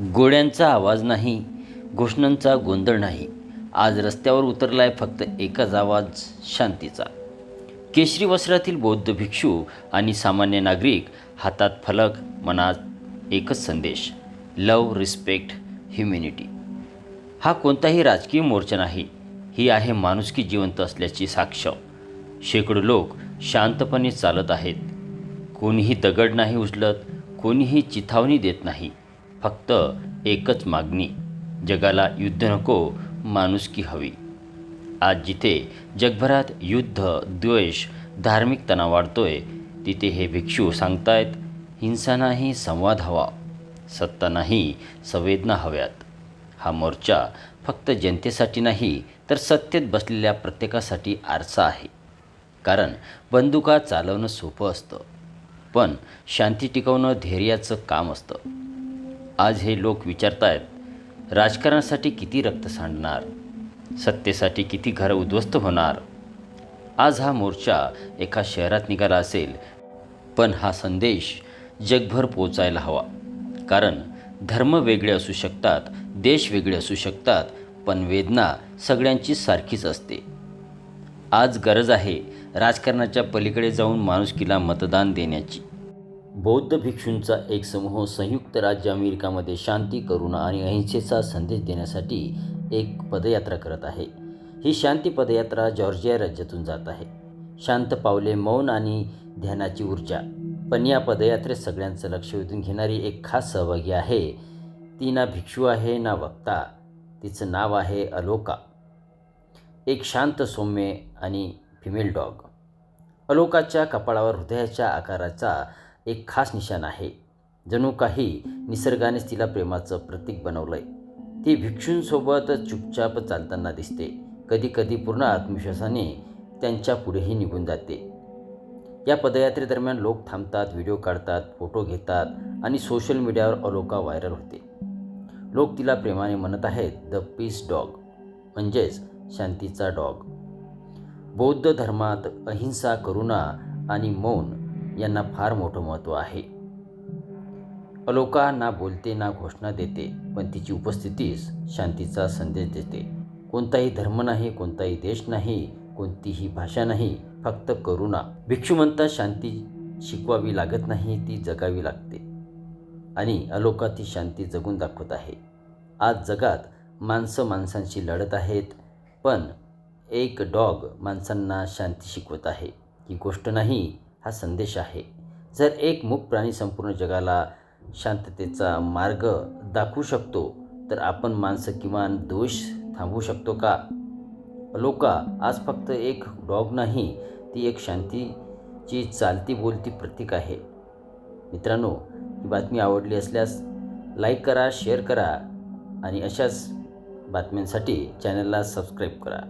गोड्यांचा आवाज नाही घोषणांचा गोंधळ नाही. आज रस्त्यावर उतरलाय फक्त एकच आवाज शांतीचा. केशरी वस्त्रातील बौद्ध भिक्षू आणि सामान्य नागरिक हातात फलक मनात एकच संदेश लव रिस्पेक्ट ह्युमॅनिटी. हा कोणताही राजकीय मोर्चा नाही. ही आहे माणुसकी जिवंत असल्याची साक्ष. शेकडो लोक शांतपणे चालत आहेत. कोणीही दगड नाही उचलत कोणीही चिथावणी देत नाही. फक्त एकच मागणी जगाला युद्ध नको माणुसकी हवी. आज जिथे जगभरात युद्ध द्वेष धार्मिक तणाव वाढतोय तिथे हे भिक्षू सांगतायत हिंसा नाही संवाद हवा सत्ता नाही संवेदना हव्यात. हा मोर्चा फक्त जनतेसाठी नाही तर सत्तेत बसलेल्या प्रत्येकासाठी आरसा आहे. कारण बंदुका चालवणं सोपं असतं पण शांती टिकवणं धैर्याचं काम असतं. आज हे लोक विचारतायत राजकारणासाठी किती रक्त सांडणार? सत्तेसाठी किती घरं उद्ध्वस्त होणार? आज हा मोर्चा एका शहरात निघाला असेल पण हा संदेश जगभर पोचायला हवा. कारण धर्म वेगळे असू शकतात देश वेगळे असू शकतात पण वेदना सगळ्यांची सारखीच असते. आज गरज आहे राजकारणाच्या पलीकडे जाऊन माणुसकीला मतदान देण्याची. बौद्ध भिक्षूंचा एक समूह संयुक्त राज्य अमेरिकामध्ये शांती करुणा आणि अहिंसेचा संदेश देण्यासाठी एक पदयात्रा करत आहे. ही शांती पदयात्रा जॉर्जिया राज्यातून जात आहे. शांत पावले मौन आणि ध्यानाची ऊर्जा. पण या पदयात्रेत सगळ्यांचं लक्ष वेधून घेणारी एक खास सहभागी आहे. ती ना भिक्षू आहे ना वक्ता. तिचं नाव आहे अलोका. एक शांत सौम्य आणि फिमेल डॉग अलोकाच्या कपाळावर हृदयाच्या आकाराचा एक खास निशाण आहे. जणू काही निसर्गानेच तिला प्रेमाचं प्रतीक बनवलंय. ती भिक्षूंसोबत चुपचाप चालताना दिसते. कधी कधी पूर्ण आत्मविश्वासाने त्यांच्या पुढेही निघून जाते. या पदयात्रेदरम्यान लोक थांबतात व्हिडिओ काढतात फोटो घेतात आणि सोशल मीडियावर अलोका व्हायरल होते. लोक तिला प्रेमाने म्हणत आहेत द पीस डॉग. म्हणजेच शांतीचा डॉग. बौद्ध धर्मात अहिंसा करुणा आणि मौन यांना फार मोठं महत्त्व आहे. अलोका ना बोलते ना घोषणा देते पण तिची उपस्थितीच शांतीचा संदेश देते. कोणताही धर्म नाही कोणताही देश नाही कोणतीही भाषा नाही फक्त करुणा. भिक्षू म्हणतात शांती शिकवावी लागत नाही ती जगावी लागते. आणि अलोका ती शांती जगून दाखवत आहे. आज जगात माणसं माणसांशी लढत आहेत पण एक डॉग माणसांना शांती शिकवत आहे. ही गोष्ट नाही हा संदेश आहे. जर एक मूक प्राणी संपूर्ण जगाला शांततेचा मार्ग दाखवू शकतो तर आपण माणसं किमान दोष थांबवू शकतो का? लोका आज फक्त एक डॉग नाही ती एक शांतीची चालती बोलती प्रतीक आहे. मित्रांनो ही बातमी आवडली असल्यास लाईक करा शेअर करा आणि अशाच बातम्यांसाठी चॅनलला सबस्क्राईब करा.